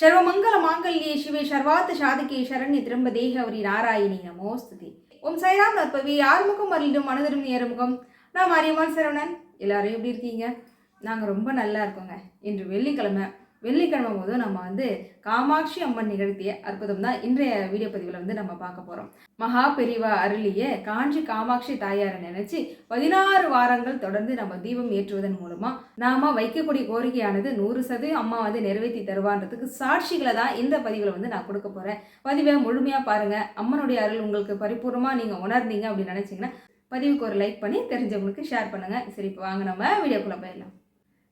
சர்வமங்கல மாங்கல்யே சிவே சர்வாத்த சாதகே சரண்ய திரும்ப தேகவரி நாராயணி நமோஸ்துதி ஓம் சைராம் நற்பவி ஆறுமுகம் அருளிடும் மனதிரும் நேரமுகம். நான் மாரியம்மாள் சரவணன். எல்லாரும் எப்படி இருக்கீங்க? நாங்கள் ரொம்ப நல்லா இருக்கோங்க. இன்று வெள்ளிக்கிழமை. வெள்ளிக்கிழமை போது நம்ம வந்து காமாட்சி அம்மன் நிகழ்த்திய அற்புதம் தான் இன்றைய வீடியோ பதிவில் வந்து நம்ம பார்க்க போகிறோம் மகா பெரிவா அருளிய காஞ்சி காமாட்சி தாயாரை நினைச்சு பதினாறு வாரங்கள் தொடர்ந்து நம்ம தீபம் ஏற்றுவதன் மூலமா நாம வைக்கக்கூடிய கோரிக்கையானது நூறு சதவீதம் அம்மா வந்து நிறைவேற்றி தருவான்றதுக்கு சாட்சிகளை தான் இந்த பதிவில் வந்து நான் கொடுக்க போறேன். பதிவை முழுமையாக பாருங்க. அம்மனுடைய அருள் உங்களுக்கு பரிபூர்ணமாக நீங்கள் உணர்ந்தீங்க அப்படின்னு நினச்சிங்கன்னா பதிவுக்கு ஒரு லைக் பண்ணி தெரிஞ்சவங்களுக்கு ஷேர் பண்ணுங்க. சரி இப்போ வாங்க நம்ம வீடியோக்குள்ள போயிடலாம்.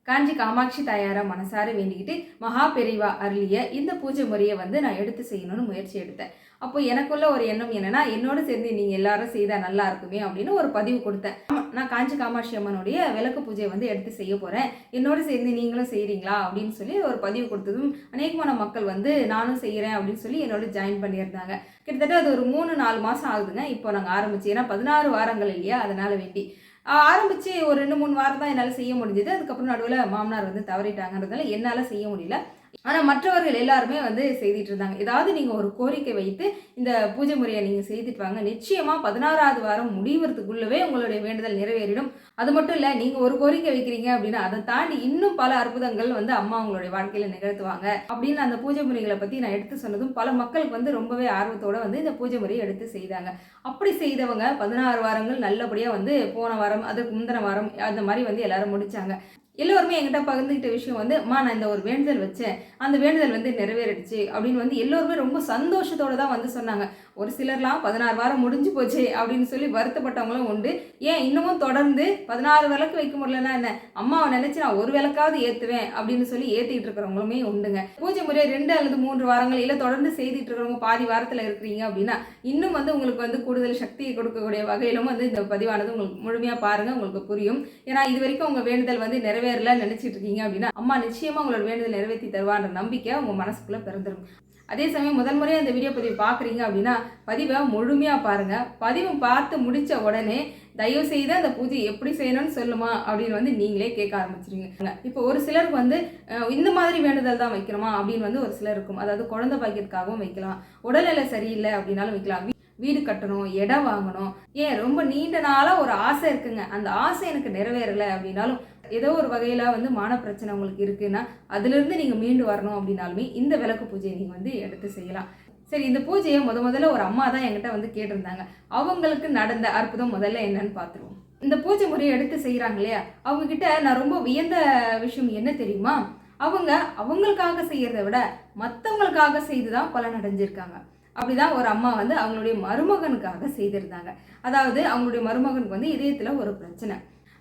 காஞ்சி காமாட்சி தாயாரை மனசார வேண்டிக்கிட்டு மகா பெரிவா அருளிய இந்த பூஜை முறையை வந்து நான் எடுத்து செய்யணும்னு முயற்சி எடுத்தேன். அப்போ எனக்குள்ள ஒரு எண்ணம் என்னன்னா என்னோட சேர்ந்து நீங்க எல்லாரும் செய்தா நல்லா இருக்குமே அப்படின்னு ஒரு பதிவு கொடுத்தேன். நான் காஞ்சி காமாட்சி அம்மனுடைய விளக்கு பூஜையை வந்து எடுத்து செய்ய போறேன். என்னோட சேர்ந்து நீங்களும் செய்கிறீங்களா அப்படின்னு சொல்லி ஒரு பதிவு கொடுத்ததும் அநேகமான மக்கள் வந்து நானும் செய்கிறேன் அப்படின்னு சொல்லி என்னோட ஜாயின் பண்ணியிருந்தாங்க. கிட்டத்தட்ட அது ஒரு மூணு நாலு மாதம் ஆகுதுங்க. இப்போ நாங்கள் ஆரம்பிச்சு ஏன்னா பதினாறு வாரங்கள் இல்லையா? அதனால வேண்டி. ஆரம்பித்து ஒரு ரெண்டு மூணு வாரம் தான் என்னால் செய்ய முடிஞ்சது. அதுக்கப்புறம் நடுவில் மாமனார் வந்து தவறிட்டாங்கன்றதால என்னால் செய்ய முடியல. ஆனால் மற்றவர்கள் எல்லாருமே வந்து செய்துட்டு இருந்தாங்க. ஏதாவது நீங்கள் ஒரு கோரிக்கை வைத்து இந்த பூஜை முறையை நீங்கள் செய்துட்டு வாங்க. நிச்சயமாக பதினாறாவது வாரம் முடிவதுக்குள்ளவே உங்களுடைய வேண்டுதல் நிறைவேறிடும். அது மட்டும் இல்லை நீங்கள் ஒரு கோரிக்கை வைக்கிறீங்க அப்படின்னா அதை தாண்டி இன்னும் பல அற்புதங்கள் வந்து அம்மா உங்களுடைய வாழ்க்கையில் நிகழ்த்துவாங்க. அப்படின்னு அந்த பூஜை முறைகளை பற்றி நான் எடுத்து சொன்னதும் பல மக்களுக்கு வந்து ரொம்பவே ஆர்வத்தோடு வந்து இந்த பூஜை முறையை எடுத்து செய்தாங்க. அப்படி செய்தவங்க பதினாறு வாரங்கள் நல்லபடியாக வந்து போன வாரம் அதுக்கு முந்தின வாரம் அந்த மாதிரி வந்து எல்லாரும் முடிச்சாங்க. எல்லோருமே என்கிட்ட பகிர்ந்துக்கிட்ட விஷயம் வந்து அம்மா நான் இந்த ஒரு வேண்டுதல் வச்சேன். அந்த வேண்டுதல் வந்து நிறைவேறிடுச்சு. அப்படின்னு வந்து எல்லோருமே ரொம்ப சந்தோஷத்தோடு தான் வந்து சொன்னாங்க. ஒரு சிலர்லாம் பதினாறு வாரம் முடிஞ்சு போச்சு அப்படின்னு சொல்லி வருத்தப்பட்டவங்களும் உண்டு. ஏன் இன்னமும் தொடர்ந்து பதினாறு விளக்கு வைக்க முடியலன்னா என்ன? அம்மாவை நினச்சி நான் ஒரு விளக்காவது ஏற்றுவேன் அப்படின்னு சொல்லி ஏற்றிட்டு இருக்கிறவங்களுமே உண்டுங்க. பூஜை முறையை ரெண்டு அல்லது மூன்று வாரங்கள் இல்லை தொடர்ந்து செய்துட்டு இருக்கிறவங்க பாதி வாரத்தில் இருக்கிறீங்க அப்படின்னா இன்னும் வந்து உங்களுக்கு வந்து கூடுதல் சக்தியை கொடுக்கக்கூடிய வகையிலும் வந்து இந்த பதிவானது உங்களுக்கு முழுமையாக பாருங்கள் உங்களுக்கு புரியும். ஏன்னா இது வரைக்கும் உங்கள் வேண்டுதல் வந்து நிறைவேறல நினைச்சிட்டு இருக்கீங்க அப்படின்னா அம்மா நிச்சயமா உங்களோட வேண்டுதல் நிறைவேற்றி தருவான்ற நம்பிக்கை உங்க மனசுக்குள்ள பிறந்துடும் அதே சமயம் முதல் முறையாக இந்த வீடியோ பதிவு பார்க்குறீங்க அப்படின்னா பதிவை முழுமையாக பாருங்கள் பதிவு பார்த்து முடித்த உடனே தயவு செய்து அந்த பூஜை எப்படி செய்யணும்னு சொல்லுமா அப்படின்னு வந்து நீங்களே கேட்க ஆரம்பிச்சிருங்க இப்போ ஒரு சிலருக்கு வந்து இந்த மாதிரி வேண்டுதல் தான் வைக்கிறோமா அப்படின்னு வந்து ஒரு சிலர் இருக்கும். அதாவது குழந்தை பாக்கியத்துக்காகவும் வைக்கலாம். உடல்நிலை சரியில்லை அப்படின்னாலும் வைக்கலாம். வீடு கட்டணும் இடம் வாங்கணும். ஏன்? ரொம்ப நீண்ட நாளாக ஒரு ஆசை இருக்குங்க. அந்த ஆசை எனக்கு நிறைவேறலை அப்படின்னாலும் ஏதோ ஒரு வகையில் வந்து மான பிரச்சனை உங்களுக்கு இருக்குன்னா அதுலேருந்து நீங்கள் மீண்டு வரணும் அப்படின்னாலுமே இந்த விளக்கு பூஜையை நீங்கள் வந்து எடுத்து செய்யலாம். சரி இந்த பூஜையை முத முதல்ல ஒரு அம்மா தான் என்கிட்ட வந்து கேட்டிருந்தாங்க. அவங்களுக்கு நடந்த அற்புதம் முதல்ல என்னன்னு பார்த்துருவோம். இந்த பூஜை முறையை எடுத்து செய்கிறாங்க இல்லையா? அவங்கக்கிட்ட நான் ரொம்ப வியந்த விஷயம் என்ன தெரியுமா? அவங்க அவங்களுக்காக செய்கிறத விட மற்றவங்களுக்காக செய்து தான் பலன் அடைஞ்சிருக்காங்க. அப்படிதான் ஒரு அம்மா வந்து அவங்களுடைய மருமகனுக்காக செய்திருந்தாங்க. அதாவது அவங்களுடைய மருமகனுக்கு வந்து இதயத்தில் ஒரு பிரச்சனை.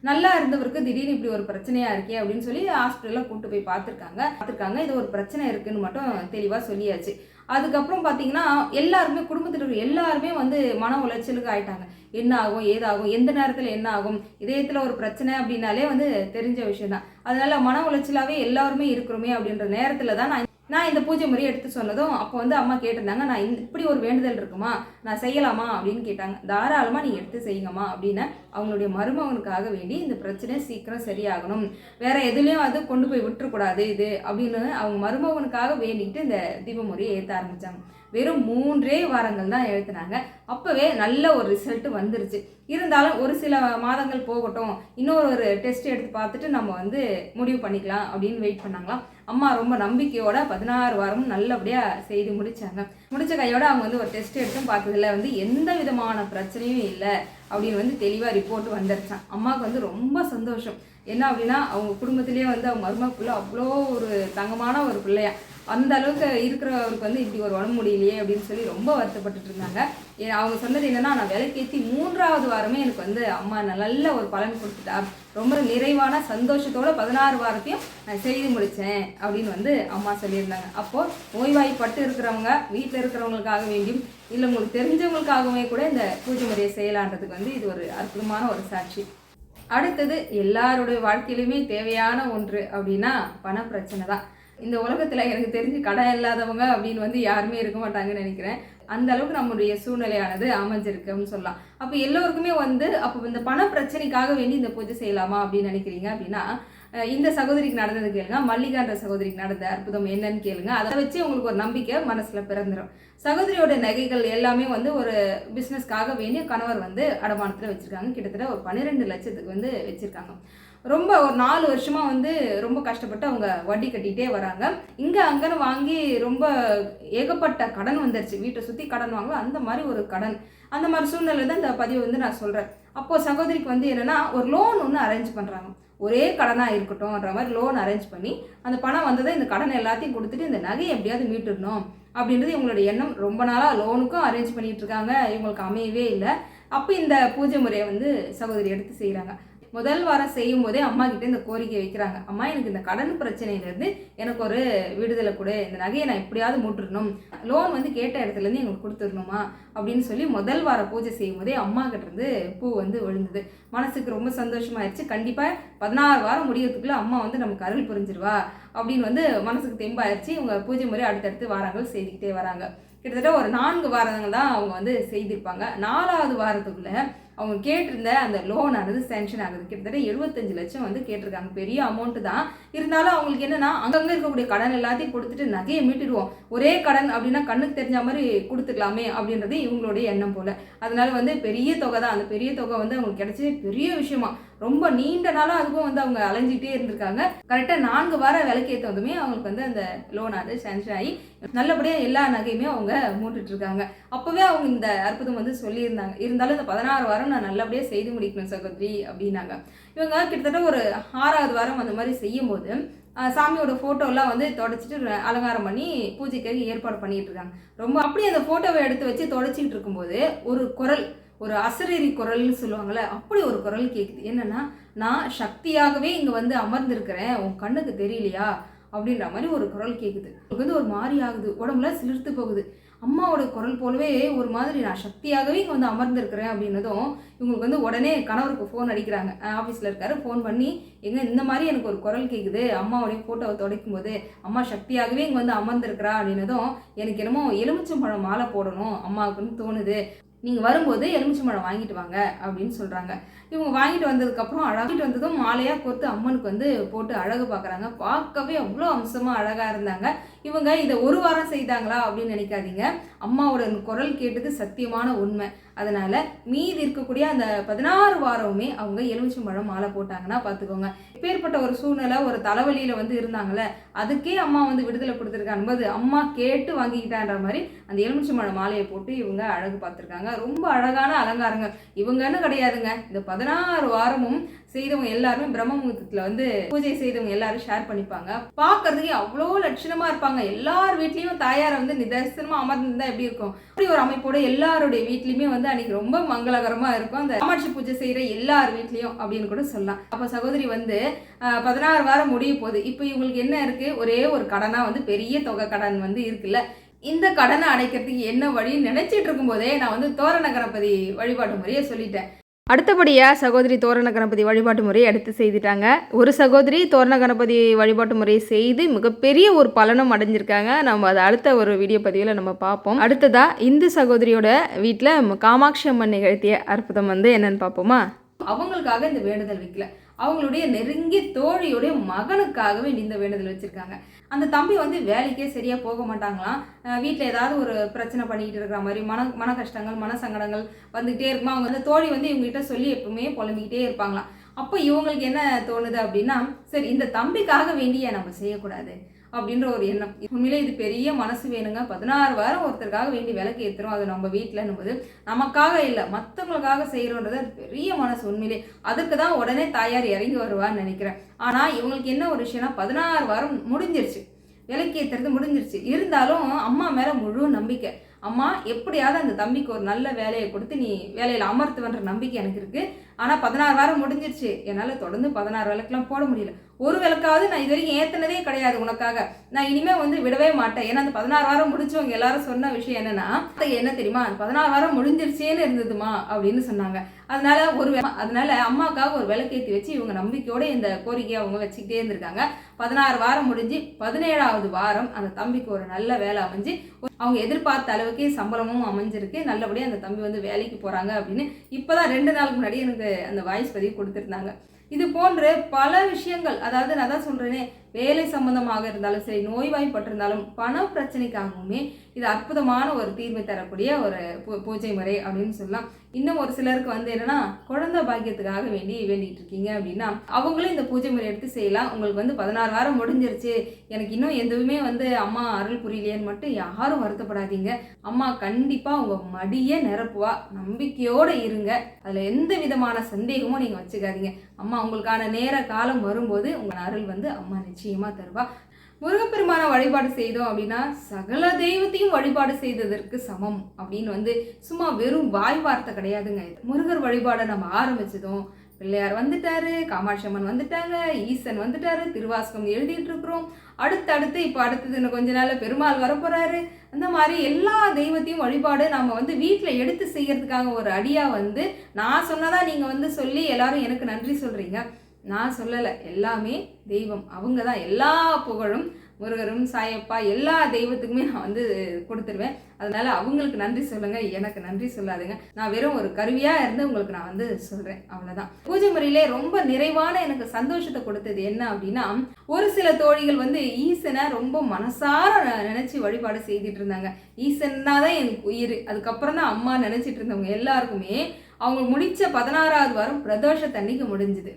நல்லா இருந்தவருக்கு திடீர்னு இப்படி ஒரு பிரச்சனையா இருக்கே அப்படின்னு சொல்லி ஹாஸ்பிட்டலில் கூட்டு போய் பார்த்துருக்காங்க. பார்த்துருக்காங்க. இது ஒரு பிரச்சனை இருக்குன்னு மட்டும் தெளிவாக சொல்லியாச்சு. அதுக்கப்புறம் பார்த்தீங்கன்னா எல்லாருமே குடும்பத்தில் இருக்கிற எல்லாருமே வந்து மன உளைச்சலுக்கு ஆயிட்டாங்க. என்ன ஆகும் ஏதாகும் எந்த நேரத்தில் என்ன ஆகும் இதயத்தில் ஒரு பிரச்சனை அப்படின்னாலே வந்து தெரிஞ்ச விஷயம் தான் அதனால மன உளைச்சலாகவே எல்லாருமே இருக்கிறோமே அப்படின்ற நேரத்தில் தான் நான் நான் இந்த பூஜை முறையை எடுத்து சொன்னதும் அப்போ வந்து அம்மா கேட்டிருந்தாங்க நான் இப்படி ஒரு வேண்டுதல் இருக்குமா? நான் செய்யலாமா? அப்படின்னு கேட்டாங்க. தாராளமாக நீங்கள் எடுத்து செய்யுங்கம்மா அப்படின்னு அவங்களுடைய மருமகனுக்காக வேண்டி இந்த பிரச்சனை சீக்கிரம் சரியாகணும். வேற எதுலேயும் அது கொண்டு போய் விட்டுறக்கூடாது இது அப்படின்னு அவங்க மருமகனுக்காக வேண்டிட்டு இந்த தீப முறையை ஏற்ற ஆரம்பித்தாங்க வெறும் மூன்றே வாரங்கள் தான் எழுத்துனாங்க அப்போவே நல்ல ஒரு ரிசல்ட் வந்துருச்சு. இருந்தாலும் ஒரு சில மாதங்கள் போகட்டும் இன்னொரு ஒரு டெஸ்ட் எடுத்து பார்த்துட்டு நம்ம வந்து முடிவு பண்ணிக்கலாம் அப்படின்னு வெயிட் பண்ணாங்களாம். அம்மா ரொம்ப நம்பிக்கையோட பதினாறு வாரமும் நல்லபடியாக செய்து முடித்தாங்க முடித்த கையோட அவங்க வந்து ஒரு டெஸ்ட் எடுத்தும் பார்த்ததில் வந்து எந்த விதமான பிரச்சனையும் இல்லை அப்படின்னு வந்து தெளிவாக ரிப்போர்ட் வந்துருச்சான் அம்மாவுக்கு வந்து ரொம்ப சந்தோஷம். என்ன அப்படின்னா அவங்க குடும்பத்திலேயே வந்து அவங்க மருமக அவ்வளோ ஒரு தங்கமான ஒரு பிள்ளையா. அந்த அளவுக்கு இருக்கிறவருக்கு வந்து இப்படி ஒரு உடம்பு முடியலையே அப்படின்னு சொல்லி ரொம்ப வருத்தப்பட்டுட்டு இருந்தாங்க. ஏ, அவங்க சொன்னது என்னன்னா நான் விலைக்கேற்றி மூன்றாவது வாரமே எனக்கு வந்து அம்மா நல்ல ஒரு பலன் கொடுத்துட்டா. ரொம்ப நிறைவான சந்தோஷத்தோட பதினாறு வாரத்தையும் நான் செய்து முடித்தேன் அப்படின்னு வந்து அம்மா சொல்லியிருந்தாங்க. அப்போது நோய்வாய்ப்பட்டு இருக்கிறவங்க வீட்டில் இருக்கிறவங்களுக்காக வேண்டியும் இல்லை உங்களுக்கு தெரிஞ்சவங்களுக்காகவே கூட இந்த பூஜை முறையை செய்யலான்றதுக்கு வந்து இது ஒரு அற்புதமான ஒரு சாட்சி. அடுத்தது எல்லாருடைய வாழ்க்கையிலுமே தேவையான ஒன்று அப்படின்னா பண பிரச்சனை தான். இந்த உலகத்தில் எனக்கு தெரிஞ்சு கடன் இல்லாதவங்க அப்படின்னு வந்து யாருமே இருக்க மாட்டாங்கன்னு நினைக்கிறேன். அந்த அளவுக்கு நம்முடைய சூழ்நிலையானது அமைஞ்சிருக்குன்னு சொல்லலாம். அப்போ எல்லோருக்குமே வந்து அப்போ இந்த பண பிரச்சனைக்காக வேண்டி இந்த பூஜை செய்யலாமா அப்படின்னு நினைக்கிறீங்க அப்படின்னா இந்த சகோதரிக்கு நடந்தது கேளுங்க. மல்லிகான்ற சகோதரிக்கு நடந்த அற்புதம் என்னன்னு கேளுங்க. அதை வச்சு உங்களுக்கு ஒரு நம்பிக்கை மனசில் பிறந்துடும் சகோதரியோட நகைகள் எல்லாமே வந்து ஒரு பிஸ்னஸ்க்காக வேண்டிய கணவர் வந்து அடமானத்தில் வச்சுருக்காங்க. கிட்டத்தட்ட ஒரு பன்னிரெண்டு லட்சத்துக்கு வந்து வச்சுருக்காங்க. ரொம்ப ஒரு நாலு வருஷமாக வந்து ரொம்ப கஷ்டப்பட்டு அவங்க வட்டி கட்டிகிட்டே வராங்க. இங்கே அங்கன்னு வாங்கி ரொம்ப ஏகப்பட்ட கடன் வந்துருச்சு. வீட்டை சுற்றி கடன் வாங்கலாம் அந்த மாதிரி ஒரு கடன். அந்த மாதிரி சூழ்நிலை தான் இந்த பதிவை வந்து நான் சொல்கிறேன் அப்போது சகோதரிக்கு வந்து என்னென்னா ஒரு லோன் ஒன்று அரேஞ்ச் பண்ணுறாங்க ஒரே கடனாக இருக்கட்டும்ன்ற மாதிரி லோன் அரேஞ்ச் பண்ணி அந்த பணம் வந்ததை இந்த கடன் எல்லாத்தையும் கொடுத்துட்டு இந்த நகையை எப்படியாவது மீட்டுடணும் அப்படின்றது இவங்களோட எண்ணம். ரொம்ப நாளாக லோனுக்கும் அரேஞ்ச் பண்ணிகிட்டு இருக்காங்க. இவங்களுக்கு அமையவே இல்லை. அப்போ இந்த பூஜை முறையை வந்து சகோதரி எடுத்து செய்கிறாங்க முதல் வாரம் செய்யும் போதே அம்மா கிட்ட இந்த கோரிக்கை வைக்கிறாங்க. அம்மா எனக்கு இந்த கடன் பிரச்சனையிலேருந்து எனக்கு ஒரு விடுதலை கொடு. இந்த நகையை நான் எப்படியாவது மூட்டுறணும் லோன் வந்து கேட்ட இடத்துலேருந்து எங்களுக்கு கொடுத்துடணுமா? அப்படின்னு சொல்லி முதல் வார பூஜை செய்யும் போதே அம்மா கிட்டேருந்து பூ வந்து விழுந்தது. மனசுக்கு ரொம்ப சந்தோஷமாயிருச்சு. கண்டிப்பாக பதினாறு வாரம் முடியறதுக்குள்ள அம்மா வந்து நமக்கு அருள் புரிஞ்சிருவா. அப்படின்னு வந்து மனசுக்கு தெம்பாயிருச்சு. இவங்க பூஜை முறை அடுத்தடுத்து வாரங்கள் செய்துக்கிட்டே வராங்க. கிட்டத்தட்ட ஒரு நான்கு வாரங்கள் தான் அவங்க வந்து செய்திருப்பாங்க. நாலாவது வாரத்துக்குள்ளே அவங்க கேட்டிருந்த அந்த லோன் ஆனது சேங்ஷன் ஆகுது. கிட்டத்தட்ட எழுபத்தஞ்சு லட்சம் வந்து கேட்டிருக்காங்க. பெரிய அமௌண்ட்டு தான். இருந்தாலும் அவங்களுக்கு என்னன்னா அங்கங்க இருக்கக்கூடிய கடன் எல்லாத்தையும் கொடுத்துட்டு நகையை மீட்டிடுவோம். ஒரே கடன் அப்படின்னா கண்ணுக்கு தெரிஞ்ச மாதிரி கொடுத்துக்கலாமே அப்படின்றது இவங்களுடைய எண்ணம் போல. அதனால வந்து பெரிய தொகை தான். அந்த பெரிய தொகை வந்து அவங்களுக்கு கிடைச்சது பெரிய விஷயமா. ரொம்ப நீண்ட நாளாக அதுவும் வந்து அவங்க அலைஞ்சிட்டே இருந்திருக்காங்க. கரெக்டாக நான்கு வார விலைக்கு ஏற்ற வந்ததுமே அவங்களுக்கு வந்து அந்த லோன் ஆனது சேங்ஷன் ஆகி நல்லபடியாக எல்லா நகையுமே அவங்க மூட்டுட்டு இருக்காங்க. அப்போவே அவங்க இந்த அற்புதம் வந்து சொல்லியிருந்தாங்க. இருந்தாலும் இந்த பதினாறு வாரம் நான் நல்லபடியாக செய்து முடிக்கணும் சகோதரி அப்படின்னாங்க. இவங்க கிட்டத்தட்ட ஒரு ஆறாவது வாரம் அந்த மாதிரி செய்யும்போது சாமியோட ஃபோட்டோலாம் வந்து தொடச்சிட்டு அலங்காரம் பண்ணி பூஜைக்காக ஏற்பாடு பண்ணிட்டு இருக்காங்க. ரொம்ப அப்படி அந்த ஃபோட்டோவை எடுத்து வச்சு தொடச்சிக்கிட்டு இருக்கும்போது ஒரு குரல் ஒரு அசரீரி குரல்னு சொல்லுவாங்கள்ல அப்படி ஒரு குரல் கேட்குது என்னன்னா நான் சக்தியாகவே இங்கே வந்து அமர்ந்திருக்கிறேன் உன் கண்ணுக்கு தெரியலையா? அப்படின்ற மாதிரி ஒரு குரல் கேட்குது உங்களுக்கு வந்து ஒரு மாதிரி ஆகுது. உடம்புல சிலிர்த்து போகுது. அம்மாவோட குரல் போலவே ஒரு மாதிரி நான் சக்தியாகவே இங்கே வந்து அமர்ந்திருக்கிறேன் அப்படின்னதும் இவங்களுக்கு வந்து உடனே கணவருக்கு ஃபோன் அடிக்கிறாங்க. ஆஃபீஸில் இருக்காரு ஃபோன் பண்ணி எங்க இந்த மாதிரி எனக்கு ஒரு குரல் கேட்குது அம்மாவுடைய ஃபோட்டோவை துடைக்கும் போது அம்மா சக்தியாகவே இங்கே வந்து அமர்ந்திருக்கிறா அப்படின்னதும் எனக்கு என்னமோ எலுமிச்சம்பழம் மாலை போடணும் அம்மாவுக்குன்னு தோணுது. நீங்கள் வரும்போது எலுமிச்சம்பழம் வாங்கிட்டு வாங்க அப்படின்னு சொல்கிறாங்க இவங்க வாங்கிட்டு வந்ததுக்கப்புறம் அழகிட்டு வந்ததும் மாலையாக கோர்த்து அம்மனுக்கு வந்து போட்டு அழகு பார்க்குறாங்க. பார்க்கவே அவ்வளோ அம்சமாக அழகாக இருந்தாங்க. இவங்க இதை ஒரு வாரம் செய்தாங்களா அப்படின்னு நினைக்காதீங்க. அம்மாவோட குரல் கேட்டது சத்தியமான உண்மை. அதனால மீதி இருக்கக்கூடிய அந்த பதினாறு வாரமுமே அவங்க எலுமிச்சம்பழம் மாலை போட்டாங்கன்னா பார்த்துக்கோங்க. இப்பேற்பட்ட ஒரு சூழ்நிலை ஒரு தலைவலியில் வந்து இருந்தாங்கல்ல அதுக்கே அம்மா வந்து விடுதலை கொடுத்துருக்காங்க. போது அம்மா கேட்டு வாங்கிக்கிட்டான்ற மாதிரி அந்த எலுமிச்சம்பழம் மாலையை போட்டு இவங்க அழகு பார்த்துருக்காங்க. ரொம்ப அழகான அலங்காரங்கள். இவங்கன்னு கிடையாதுங்க. இந்த பதினாறு வாரமும் செய்தவங்க எல்லாருமே பிரம்ம முகூர்த்தத்தில் வந்து பூஜை செய்தவங்க எல்லாரும் ஷேர் பண்ணிப்பாங்க. பார்க்கறதுக்கு அவ்வளோ லட்சணமா இருப்பாங்க. எல்லார் வீட்லேயும் தாயாரை வந்து நிதர்சனமா அமர்ந்திருந்தா எப்படி இருக்கும்? அப்படி ஒரு அமைப்போட எல்லாருடைய வீட்லேயுமே வந்து அன்னைக்கு ரொம்ப மங்களகரமா இருக்கும். அந்த காமாட்சி பூஜை செய்கிற எல்லார் வீட்லயும் அப்படின்னு கூட சொல்லலாம். அப்போ சகோதரி வந்து ஆஹ், பதினாறு வாரம் முடிய போகுது. இப்போ இவங்களுக்கு என்ன இருக்கு? ஒரே ஒரு கடனா வந்து பெரிய தொகை கடன் வந்து இருக்குல்ல. இந்த கடனை அடைக்கிறதுக்கு என்ன வழின்னு நினைச்சிட்டு இருக்கும்போதே நான் வந்து தோரண கணபதி வழிபாட்டு முறையை சொல்லிட்டேன். அடுத்தபடியாக சகோதரி தோரண கணபதி வழிபாட்டு முறையை எடுத்து செய்துட்டாங்க. ஒரு சகோதரி தோரண கணபதி வழிபாட்டு முறையை செய்து மிகப்பெரிய ஒரு பலனும் அடைஞ்சிருக்காங்க. நம்ம அதை அடுத்த ஒரு வீடியோ பதிவில் நம்ம பார்ப்போம். அடுத்ததா இந்து சகோதரியோட வீட்டில் காமாட்சி அம்மன் நிகழ்த்திய அற்புதம் வந்து என்னன்னு பார்ப்போமா? அவங்களுக்காக இந்த வேண்டுதல் வைக்கல. அவங்களுடைய நெருங்கிய தோழியுடைய மகனுக்காகவே இந்த வேண்டுதல் வச்சிருக்காங்க. அந்த தம்பி வந்து வேலைக்கே சரியாக போக மாட்டாங்களாம். வீட்டில் ஏதாவது ஒரு பிரச்சனை பண்ணிக்கிட்டு இருக்கிற மாதிரி மன மன கஷ்டங்கள் மன சங்கடங்கள் வந்துகிட்டே இருக்குமா? அவங்க அந்த தோழி வந்து இவங்ககிட்ட சொல்லி எப்பவுமே புலம்பிக்கிட்டே இருப்பாங்களாம். அப்போ இவங்களுக்கு என்ன தோணுது அப்படின்னா சரி இந்த தம்பிக்காக வேண்டிய நம்ம செய்யக்கூடாது. அப்படின்ற ஒரு எண்ணம். உண்மையிலே இது பெரிய மனசு வேணுங்க. பதினாறு வாரம் ஒருத்தருக்காக வேண்டி விளக்கு ஏற்றுறோம் அது நம்ம வீட்டில் போது நமக்காக இல்லை. மற்றவங்களுக்காக செய்கிறோன்றது அது பெரிய மனசு உண்மையிலே. அதுக்கு தான் உடனே தாயார் இறங்கி வருவான்னு நினைக்கிறேன். ஆனால் இவங்களுக்கு என்ன ஒரு விஷயம்னா பதினாறு வாரம் முடிஞ்சிருச்சு. விலைக்கு ஏற்றுறது முடிஞ்சிருச்சு. இருந்தாலும் அம்மா மேலே முழு நம்பிக்கை. அம்மா எப்படியாவது அந்த தம்பிக்கு ஒரு நல்ல வேலையை கொடுத்து நீ வேலையில் அமர்த்துவன்ற நம்பிக்கை எனக்கு இருக்குது ஆனால் பதினாறு வாரம் முடிஞ்சிருச்சு. என்னால் தொடர்ந்து பதினாறு விளக்குலாம் போட முடியல. ஒரு விளக்காவது நான் இது வரைக்கும் ஏற்றினதே கிடையாது உனக்காக. நான் இனிமேல் வந்து விடவே மாட்டேன். ஏன்னா அந்த பதினாறு வாரம் முடிச்சவங்க எல்லாரும் சொன்ன விஷயம் என்னென்னா என்ன தெரியுமா? அந்த பதினாறு வாரம் முடிஞ்சிருச்சேன்னு இருந்ததுமா? அப்படின்னு சொன்னாங்க. அதனால ஒரு வே- அதனால அம்மாக்காக ஒரு விளக்கேற்றி வச்சு இவங்க நம்பிக்கையோட இந்த கோரிக்கையை அவங்க வச்சுக்கிட்டே இருந்திருக்காங்க. பதினாறு வாரம் முடிஞ்சு பதினேழாவது வாரம் அந்த தம்பிக்கு ஒரு நல்ல வேலை அமைஞ்சு அவங்க எதிர்பார்த்த அளவுக்கு சம்பளமும் அமைஞ்சிருக்கு. நல்லபடியாக அந்த தம்பி வந்து வேலைக்கு போகிறாங்க அப்படின்னு இப்போதான் ரெண்டு நாளுக்கு முன்னாடி எனக்கு அந்த வாய்ஸ் பதிவு கொடுத்துருந்தாங்க. இது போன்று பல விஷயங்கள் அதாவது நான் தான் சொல்றேனே வேலை சம்பந்தமாக இருந்தாலும் சரி நோய்வாய்ப்பட்டிருந்தாலும் பண பிரச்சனைக்காகவுமே இது அற்புதமான ஒரு தீர்வை தரக்கூடிய ஒரு பூ- பூஜை முறை அப்படின்னு சொல்லலாம். இன்னும் ஒரு சிலருக்கு வந்து என்னன்னா குழந்தை பாக்கியத்துக்காக வேண்டி வேண்டிட்டு இருக்கீங்க அப்படின்னா அவங்களும் இந்த பூஜை முறை எடுத்து செய்யலாம். உங்களுக்கு வந்து பதினாறு வாரம் முடிஞ்சிருச்சு. எனக்கு இன்னும் எதுவுமே வந்து அம்மா அருள் புரியலையேன்னு மட்டும் யாரும் வருத்தப்படாதீங்க. அம்மா கண்டிப்பா உங்க மடிய நிரப்புவா. நம்பிக்கையோட இருங்க. அதுல எந்த விதமான சந்தேகமும் நீங்க வச்சுக்காதீங்க. அம்மா உங்களுக்கான நேர காலம் வரும்போது உங்க அருள் வந்து அம்மா நிச்சயம் தருவா. முருகப்பெருமான வழிபாடு செய்தோம் அப்படின்னா சகல தெய்வத்தையும் வழிபாடு செய்ததற்கு சமம் அப்படின்னு வந்து சும்மா வெறும் வாய் வார்த்தை கிடையாதுங்க முருகர் வழிபாடை நம்ம ஆரம்பிச்சதும் பிள்ளையார் வந்துட்டாரு காமாட்சி அம்மன் வந்துட்டாங்க ஈசன் வந்துட்டாரு திருவாசகம் எழுதிட்டு இருக்கிறோம். அடுத்தடுத்து இப்போ அடுத்தது இன்னும் கொஞ்ச நாள் பெருமாள் வரப்போறாரு. அந்த மாதிரி எல்லா தெய்வத்தையும் வழிபாடு நம்ம வந்து வீட்டில் எடுத்து செய்யறதுக்காக ஒரு அடியாக வந்து நான் சொன்னதான் நீங்கள் வந்து சொல்லி எல்லாரும் எனக்கு நன்றி சொல்கிறீங்க நான் சொல்லலை எல்லாமே தெய்வம். அவங்க தான் எல்லா புகழும் முருகரும் சாயப்பா எல்லா தெய்வத்துக்குமே நான் வந்து கொடுத்துருவேன். அதனால அவங்களுக்கு நன்றி சொல்லுங்க எனக்கு நன்றி சொல்லாதுங்க. நான் வெறும் ஒரு கருவியா இருந்து உங்களுக்கு நான் வந்து சொல்றேன். அவ்வளவுதான். பூஜை முறையிலே ரொம்ப நிறைவான எனக்கு சந்தோஷத்தை கொடுத்தது என்ன அப்படின்னா ஒரு சில தோழிகள் வந்து ஈசனை ரொம்ப மனசார நினச்சி நினைச்சு வழிபாடு செய்துட்டு இருந்தாங்க. ஈசன்னா தான் எனக்கு உயிர். அதுக்கப்புறம் தான் அம்மா நினைச்சிட்டு இருந்தவங்க எல்லாருக்குமே அவங்க முடிச்ச பதினாறாவது வாரம் பிரதோஷத்தன்னைக்கு முடிஞ்சுது.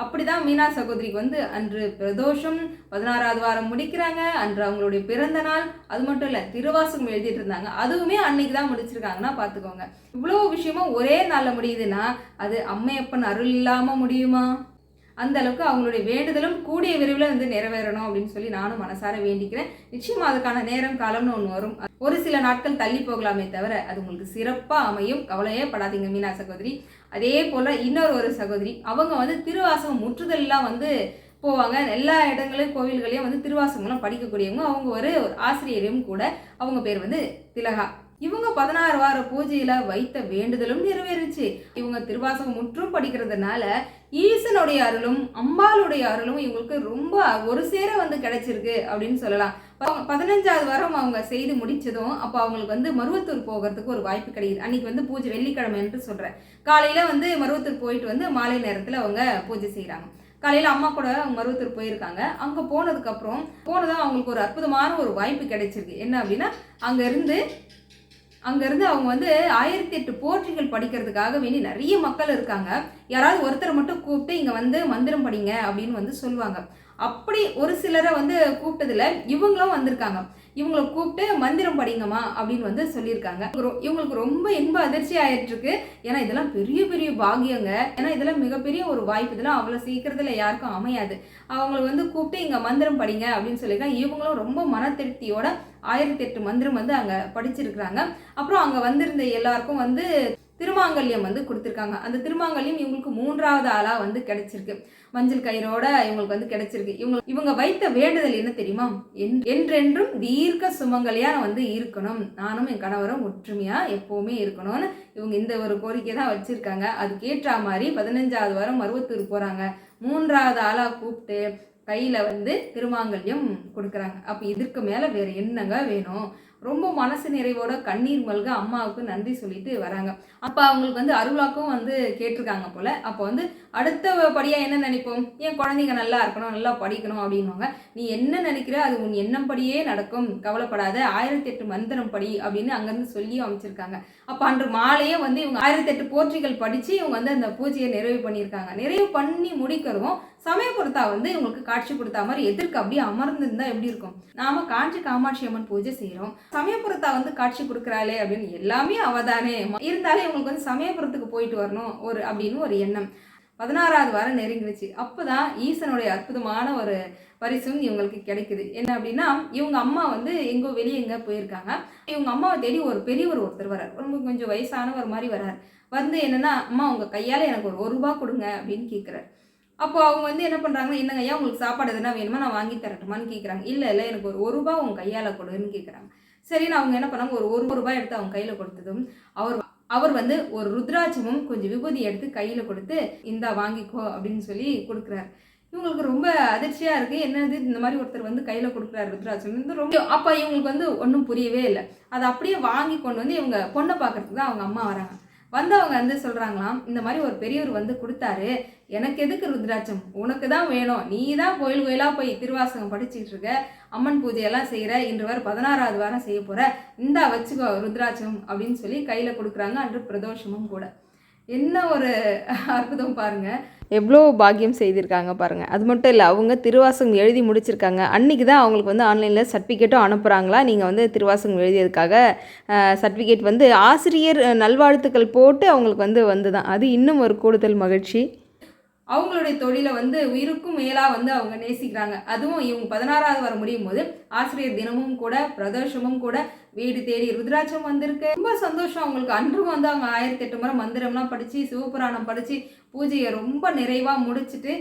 அப்படிதான் மீனா சகோதரிக்கு வந்து அன்று பிரதோஷம் பதினாறாவது வாரம் முடிக்கிறாங்க. அன்று அவங்களுடைய பிறந்த நாள். அது மட்டும் இல்லை திருவாசகம் எழுதிட்டு இருந்தாங்க. அதுவுமே அன்னைக்கு தான் முடிச்சிருக்காங்கன்னா பார்த்துக்கோங்க இவ்வளோ விஷயமும் ஒரே நாளில் முடியுதுன்னா அது அம்மையப்பன் அருள் இல்லாமல் முடியுமா? அந்த அளவுக்கு அவங்களுடைய வேண்டுதலும் கூடிய விரைவில் வந்து நிறைவேறணும் அப்படின்னு சொல்லி நானும் மனசார வேண்டிக்கிறேன். நிச்சயமாக அதுக்கான நேரம் காலம்னு ஒன்று வரும். ஒரு சில நாட்கள் தள்ளி போகலாமே தவிர அது உங்களுக்கு சிறப்பாக அமையும். கவலையே படாதீங்க மீனா சகோதரி. அதே போல் இன்னொரு ஒரு சகோதரி அவங்க வந்து திருவாசகம் முற்றுதல்லாம் வந்து போவாங்க. எல்லா இடங்களையும் கோவில்களையும் வந்து திருவாசகம்லாம் படிக்கக்கூடியவங்க. அவங்க ஒரு ஒரு ஆசிரியரும் கூட. அவங்க பேர் வந்து திலகா. இவங்க பதினாறு வார பூஜையில வைத்த வேண்டுதலும் நிறைவேறுச்சு. இவங்க திருவாசகம் முற்றும் படிக்கிறதுனால ஈசனுடைய அருளும் அம்பாளுடைய அருளும் இவங்களுக்கு ரொம்ப ஒரு சேர வந்து கிடைச்சிருக்கு அப்படின்னு சொல்லலாம். ப- பதினஞ்சாவது வாரம் அவங்க செய்து முடிச்சதும் அப்போ அவங்களுக்கு வந்து மருவத்தூர் போகிறதுக்கு ஒரு வாய்ப்பு கிடைக்குது. அன்னைக்கு வந்து பூஜை வெள்ளிக்கிழமை என்று சொல்றேன். காலையில வந்து மருவத்தூர் போயிட்டு வந்து மாலை நேரத்துல அவங்க பூஜை செய்கிறாங்க காலையில் அம்மா கூட மருவத்தூர் போயிருக்காங்க. அங்கே போனதுக்கப்புறம் போனதும் அவங்களுக்கு ஒரு அற்புதமான ஒரு வாய்ப்பு கிடைச்சிருக்கு. என்ன அப்படின்னா அங்கேருந்து அங்கேருந்து அவங்க வந்து ஆயிரத்தி எட்டு போற்றிகள் படிக்கிறதுக்காக வேண்டி நிறைய மக்கள் இருக்காங்க. யாராவது ஒருத்தரை மட்டும் கூப்பிட்டு இங்கே வந்து மந்திரம் படிங்க அப்படின்னு வந்து சொல்லுவாங்க. அப்படி ஒரு சிலரை வந்து கூப்பிட்டதுல இவங்களும் வந்திருக்காங்க. இவங்களை கூப்பிட்டு மந்திரம் படிங்கம்மா அப்படின்னு வந்து சொல்லியிருக்காங்க. இவங்களுக்கு ரொம்ப இன்ப அதிர்ச்சி ஆயிட்டு இருக்கு ஏன்னா இதெல்லாம் பெரிய பெரிய பாகியங்க ஏன்னா இதெல்லாம் மிகப்பெரிய ஒரு வாய்ப்பு. இதெல்லாம் அவ்வளோ சீக்கிரத்தில் யாருக்கும் அமையாது. அவங்களை வந்து கூப்பிட்டு இங்கே மந்திரம் படிங்க அப்படின்னு சொல்லியிருக்காங்க. இவங்களும் ரொம்ப மன திருப்தியோட ஆயிரத்தி எட்டு மந்திரம் வந்து அங்கே படிச்சிருக்கிறாங்க. அப்புறம் அங்கே வந்திருந்த எல்லாருக்கும் வந்து திருமாங்கல்யம் வந்து கொடுத்துருக்காங்க. அந்த திருமாங்கல்யம் இவங்களுக்கு மூன்றாவது ஆளாக வந்து கிடைச்சிருக்கு. மஞ்சள் கயிறோட இவங்களுக்கு வந்து கிடைச்சிருக்கு. இவங்க இவங்க வைத்த வேண்டுதல் என்ன தெரியுமா? என்- என்றென்றும் தீர்க்க சுமங்கலியா வந்து இருக்கணும். நானும் என் கணவரும் ஒற்றுமையா எப்பவுமே இருக்கணும்னு இவங்க இந்த ஒரு கோரிக்கை தான் வச்சிருக்காங்க. அதுக்கேற்ற மாதிரி பதினஞ்சாவது வாரம் மருவத்தூர் போறாங்க. மூன்றாவது ஆளா கூப்பிட்டு கையில வந்து திருமாங்கல்யம் கொடுக்குறாங்க. அப்போ இதற்கு மேல வேற என்னங்க வேணும்? ரொம்ப மனசு நிறைவோட கண்ணீர் மல்க அம்மாவுக்கு நன்றி சொல்லிட்டு வராங்க. அப்போ அவங்களுக்கு வந்து அருளாக்கும் வந்து கேட்டிருக்காங்க போல. அப்போ வந்து அடுத்த படியாக என்ன நினைப்போம்? என் குழந்தைங்க நல்லா இருக்கணும் நல்லா படிக்கணும் அப்படின்னுவாங்க. நீ என்ன நினைக்கிற? அது உன் எண்ணம் படியே நடக்கும். கவலைப்படாத. ஆயிரத்தி எட்டு மந்திரம் படி அப்படின்னு அங்கிருந்து சொல்லியும் அமைச்சிருக்காங்க. அப்போ அன்று மாலையே வந்து இவங்க ஆயிரத்தி எட்டு போற்றிகள் படிச்சு இவங்க வந்து அந்த பூஜையை நிறைவு பண்ணியிருக்காங்க. நிறைவு பண்ணி முடிக்கிறதும் சமயபுரத்தா வந்து இவங்களுக்கு காட்சி கொடுத்தா மாதிரி எதிர்க்கு அப்படியே அமர்ந்திருந்தா எப்படி இருக்கும்? நாம காஞ்சி காமாட்சி அம்மன் பூஜை செய்றோம். சமயபுரத்தா வந்து காட்சி கொடுக்குறாளே அப்படின்னு எல்லாமே அவதானே. இருந்தாலும் இவங்களுக்கு வந்து சமயபுரத்துக்கு போயிட்டு வரணும். ஒரு அப்படின்னு ஒரு எண்ணம். பதினாறாவது வாரம் நெருங்கிடுச்சு. அப்பதான் ஈசனுடைய அற்புதமான ஒரு பரிசும் இவங்களுக்கு கிடைக்குது. என்ன அப்படின்னா இவங்க அம்மா வந்து எங்கோ வெளியே எங்கே போயிருக்காங்க. இவங்க அம்மாவை தேடி ஒரு பெரியவர் ஒருத்தர் வரார் ரொம்ப கொஞ்சம் வயசானவர் மாதிரி வரார் வந்து என்னென்னா அம்மா உங்கள் கையால் எனக்கு ஒரு ஒரு ரூபா கொடுங்க அப்படின்னு கேட்குறாரு அப்போ அவங்க வந்து என்ன பண்ணுறாங்க என்னங்க ஐயா உங்களுக்கு சாப்பாடு எதுனா வேணுமா? நான் வாங்கி தரட்டுமான்னு கேட்குறாங்க இல்லை இல்லை எனக்கு ஒரு ஒரு ரூபா உங்கள் கையால் கொடுன்னு கேட்குறாங்க சரின்னு அவங்க என்ன பண்ணாங்க ஒரு ஒரு ரூபாய் எடுத்து அவங்க கையில் கொடுத்ததும் அவர் அவர் வந்து ஒரு ருத்ராட்சமும் கொஞ்சம் விபூதி எடுத்து கையில் கொடுத்து இந்தா வாங்கிக்கோ அப்படின்னு சொல்லி கொடுக்குறாரு. இவங்களுக்கு ரொம்ப அதிர்ச்சியாக இருக்குது என்னது இந்த மாதிரி ஒருத்தர் வந்து கையில் கொடுக்குறாரு ருத்ராட்சம். வந்து ரொம்ப அப்போ இவங்களுக்கு வந்து ஒன்றும் புரியவே இல்லை. அதை அப்படியே வாங்கி கொண்டு வந்து இவங்க பொண்ணை பார்க்கறதுக்கு தான் அவங்க அம்மா வராங்க. வந்தவங்க வந்து சொல்கிறாங்களாம் இந்த மாதிரி ஒரு பெரியவர் வந்து கொடுத்தாரு எனக்கு எதுக்கு ருத்ராட்சம்? உனக்கு தான் வேணும். நீ தான் கோயில் கோயிலாக போய் திருவாசகம் படிச்சுட்டு இருக்க அம்மன் பூஜையெல்லாம் செய்கிற இன்று வர பதினாறாவது வாரம் செய்ய போகிற இந்தா வச்சுக்கோ ருத்ராட்சம் அப்படின்னு சொல்லி கையில் கொடுக்குறாங்க அன்று பிரதோஷமும் கூட. என்ன ஒரு அற்புதம் பாருங்க. எவ்வளோ பாக்கியம் செய்திருக்காங்க பாருங்கள் அது மட்டும் இல்லை அவங்க திருவாசகம் எழுதி முடிச்சிருக்காங்க. அன்றைக்கி தான் அவங்களுக்கு வந்து ஆன்லைனில் சர்டிஃபிகேட்டும் அனுப்புகிறாங்களா நீங்கள் வந்து திருவாசகம் எழுதியதுக்காக சர்டிஃபிகேட் வந்து ஆசிரியர் நல்வாழ்த்துக்கள் போட்டு அவங்களுக்கு வந்து வந்து தான் அது இன்னும் ஒரு கூடுதல் மகிழ்ச்சி. அவங்களுடைய தொழிலை வந்து உயிருக்கும் மேலாக வந்து அவங்க நேசிக்கிறாங்க. அதுவும் இவங்க பதினாறாவது வர முடியும் போது ஆசிரியர் தினமும் கூட பிரதோஷமும் கூட வீடு தேடி ருத்ராட்சம் வந்திருக்கு. ரொம்ப சந்தோஷம். அவங்களுக்கு அன்றும் வந்து அவங்க ஆயிரத்தி எட்டு முறை மந்திரம்லாம் படித்து சிவபுராணம் படித்து பூஜையை ரொம்ப நிறைவாக முடிச்சுட்டு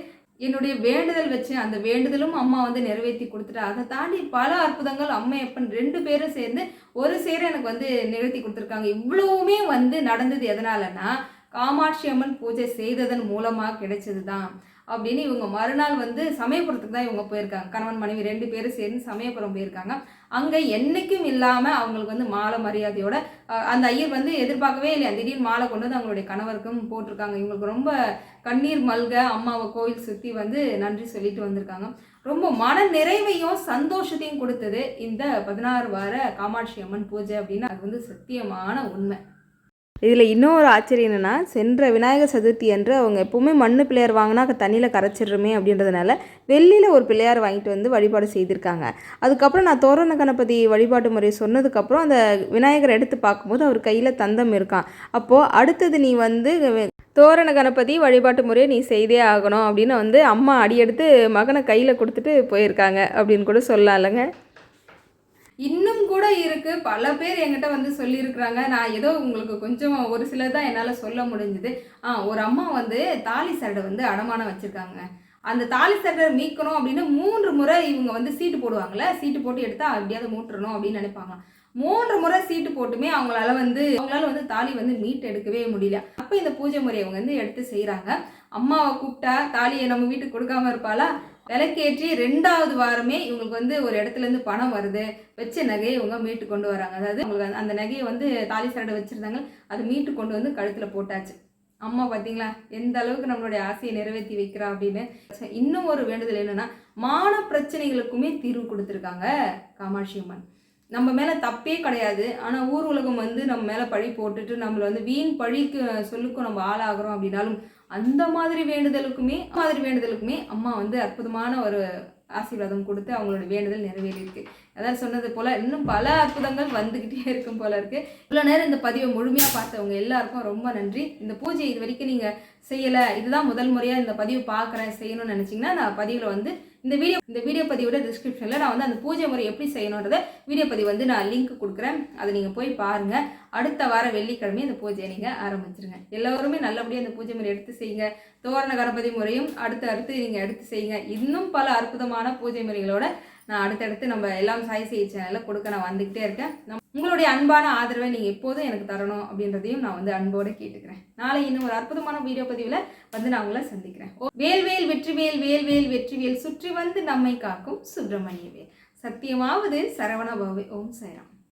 என்னுடைய வேண்டுதல் வச்சு அந்த வேண்டுதலும் அம்மா வந்து நிறைவேற்றி கொடுத்துட்டா. அதை தாண்டி பல அற்புதங்கள் அம்மா எப்பன் ரெண்டு பேரும் சேர்ந்து ஒரு சேர எனக்கு வந்து நிகழ்த்தி கொடுத்துருக்காங்க. இவ்வளவுமே வந்து நடந்தது எதனாலன்னா காமாட்சி அம்மன் பூஜை செய்ததன் மூலமாக கிடைச்சது தான் அப்படின்னு இவங்க மறுநாள் வந்து சமயபுரத்துக்கு தான் இவங்க போயிருக்காங்க. கணவன் மனைவி ரெண்டு பேரும் சேர்ந்து சமயபுரம் போயிருக்காங்க. அங்கே என்னைக்கும் இல்லாமல் அவங்களுக்கு வந்து மாலை மரியாதையோட அந்த ஐயர் வந்து எதிர்பார்க்கவே இல்லையா? திடீர்னு மாலை கொண்டு வந்து அவங்களுடைய கணவருக்கும் போட்டிருக்காங்க. இவங்களுக்கு ரொம்ப கண்ணீர் மல்க அம்மாவை கோயில் சுற்றி வந்து நன்றி சொல்லிட்டு வந்திருக்காங்க. ரொம்ப மன நிறைவையும் சந்தோஷத்தையும் கொடுத்தது இந்த பதினாறு வார காமாட்சி அம்மன் பூஜை அப்படின்னு அது வந்து சத்தியமான உண்மை. இதில் இன்னொரு ஆச்சரியம் என்னென்னா சென்ற விநாயகர் சதுர்த்தி அன்று அவங்க எப்போவுமே மண் பிள்ளையார் வாங்கினா தண்ணியில் கரைச்சிடுறோமே அப்படின்றதுனால வெளியில் ஒரு பிள்ளையார் வாங்கிட்டு வந்து வழிபாடு செய்திருக்காங்க. அதுக்கப்புறம் நான் தோரண கணபதி வழிபாட்டு முறை சொன்னதுக்கப்புறம் அந்த விநாயகரை எடுத்து பார்க்கும்போது அவர் கையில் தந்தம் இருக்கான். அப்போது அடுத்தது நீ வந்து தோரண கணபதி வழிபாட்டு முறையை நீ செய்தே ஆகணும் அப்படின்னு வந்து அம்மா அடியெடுத்து மகனை கையில் கொடுத்துட்டு போயிருக்காங்க அப்படின்னு கூட சொல்லலாம் இல்லைங்க இன்னும் கூட இருக்குது பல பேர் என்கிட்ட வந்து சொல்லியிருக்கிறாங்க. நான் ஏதோ உங்களுக்கு கொஞ்சம் ஒரு சிலர் தான் என்னால் சொல்ல முடிஞ்சுது. ஆ ஒரு அம்மா வந்து தாலி சரடை வந்து அடமானம் வச்சுருக்காங்க. அந்த தாலி சரடை மீட்கணும் அப்படின்னு மூன்று முறை இவங்க வந்து சீட்டு போடுவாங்கள்ல சீட்டு போட்டு எடுத்தால் எப்படியாவது மூட்டுறணும் அப்படின்னு நினைப்பாங்க. மூன்று முறை சீட்டு போட்டுமே அவங்களால வந்து அவங்களால வந்து தாலி வந்து மீட் எடுக்கவே முடியல. அப்போ இந்த பூஜை முறையை அவங்க வந்து எடுத்து செய்கிறாங்க அம்மாவை கூப்பிட்டா தாலியை நம்ம வீட்டுக்கு கொடுக்காம இருப்பாளா? விலைக்கேற்றி ரெண்டாவது வாரமே இவங்களுக்கு வந்து ஒரு இடத்துல இருந்து பணம் வருது. வச்ச நகையை இவங்க மீட்டு கொண்டு வராங்க. அதாவது அவங்களுக்கு அந்த- நகையை வந்து தாலி சரடை வச்சிருந்தாங்க. அதை மீட்டு கொண்டு வந்து கழுத்தில் போட்டாச்சு. அம்மா பார்த்தீங்களா எந்த அளவுக்கு நம்மளுடைய ஆசையை நிறைவேற்றி வைக்கிறா அப்படின்னு. இன்னும் ஒரு வேண்டுதல் என்னன்னா மான பிரச்சனைகளுக்குமே தீர்வு கொடுத்துருக்காங்க காமாட்சி அம்மன். நம்ம மேலே தப்பே கிடையாது. ஆனால் ஊர் உலகம் வந்து நம்ம மேலே பழி போட்டுட்டு நம்மளை வந்து வீண் பழிக்கு சொல்லுக்கும் நம்ம ஆளாகிறோம் அப்படின்னாலும் அந்த மாதிரி வேண்டுதலுக்குமே மாதிரி வேண்டுதலுக்குமே அம்மா வந்து அற்புதமான ஒரு ஆசீர்வாதம் கொடுத்து அவங்களோட வேண்டுதல் நிறைவேறியிருக்கு. அதான் சொன்னது போல் இன்னும் பல அற்புதங்கள் வந்துக்கிட்டே இருக்கும் போல இருக்குது இவ்வளோ நேரம் இந்த பதிவை முழுமையாக பார்த்தவங்க எல்லாருக்கும் ரொம்ப நன்றி. இந்த பூஜை இது வரைக்கும் நீங்கள் செய்யலை. இதுதான் முதல் முறையாக இந்த பதிவு பார்க்குறேன் செய்யணும்னு நினச்சிங்கன்னா நான் பதிவில் வந்து இந்த வீடியோ இந்த வீடியோ பதிவோட டிஸ்கிரிப்ஷனில் நான் வந்து அந்த பூஜை முறை எப்படி செய்யணுன்றத வீடியோ பதிவு வந்து நான் லிங்க் கொடுக்குறேன். அதை நீங்கள் போய் பாருங்கள் அடுத்த வார வெள்ளிக்கிழமை அந்த பூஜையை நீங்கள் ஆரம்பிச்சிருங்க. எல்லோருமே நல்லபடியாக அந்த பூஜை முறை எடுத்து செய்யுங்க. தோரண கணபதி முறையும் அடுத்து அடுத்து நீங்கள் எடுத்து செய்யுங்க. இன்னும் பல அற்புதமான பூஜை முறைகளோட நான் அடுத்தடுத்து நம்ம எல்லாம் சாய் செய்ய சேனலில் கொடுக்க நான் வந்துக்கிட்டே இருக்கேன். உங்களுடைய அன்பான ஆதரவை நீங்கள் எப்போதும் எனக்கு தரணும் அப்படின்றதையும் நான் வந்து அன்போடு கேட்டுக்கிறேன். நாளை இன்னும் ஒரு அற்புதமான வீடியோ பதிவில் வந்து நான் உங்களை சந்திக்கிறேன். ஓ, வேல்வேல் வெற்றிவேல் வேல்வேல் வெற்றிவேல் சுற்றி வந்து நம்மை காக்கும் சுப்பிரமணிய வேல் சத்தியமாவது சரவண பவே ஓம் சைராம்